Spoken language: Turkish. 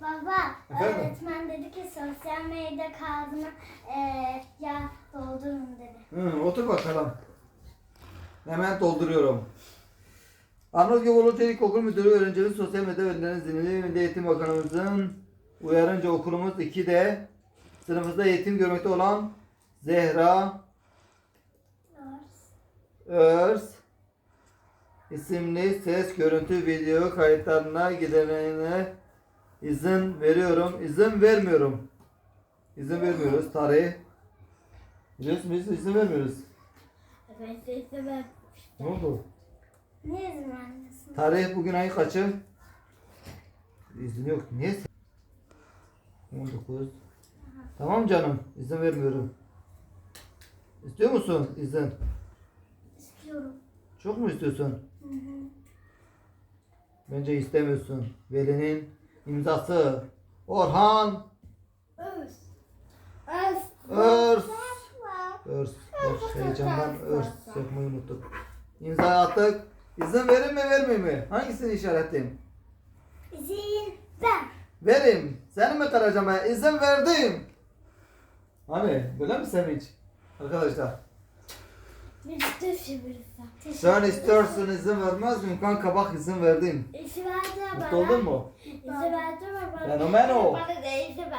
Baba, Efendim? öğretmen dedi ki sosyal medya kağıdına eee ya doldurun dedi. Hı, otur bakalım. Hemen dolduruyorum. Arnavut Çelik Okul Müdürü öğrencilerin sosyal medya verilerini izniyle Milli Eğitim Bakanımızın uyarınca okulumuz 2'de sınıfımızda eğitim görmekte olan Zehra Örs isimli ses, görüntü, video kayıtlarına giderlerine izin veriyorum. İzin vermiyorum. İzin vermiyoruz. Tarih. Biliyorsun biz izin vermiyoruz. Evet, sesi ver. Ne oldu? Ne izin vermiyorsun? Tarih bugün ay kaçı? İzin yok. Niye? 19. Tamam canım. İzin vermiyorum. İstiyor musun izin? İstiyorum. Çok mu istiyorsun? Hı hı. Bence istemiyorsun. Veli'nin imzası. Orhan Öz. Öz. Örs. Örs. Örs. Heyecandan örs yapmayı unuttuk. İmza attık. İzin verir mi vermeyeyim mi? Hangisini işaretleyeyim? İzin ver. Verim. Seni mi kıracağım ben? İzin verdim. Hani böyle mi sevinç? Arkadaşlar. De. Sen istiyorsun izin vermez miyim? Kanka bak izin verdim. İzin verdi bana. Mutlu oldun mu? İzin verdi bana. Fenomeno. Bana da izin.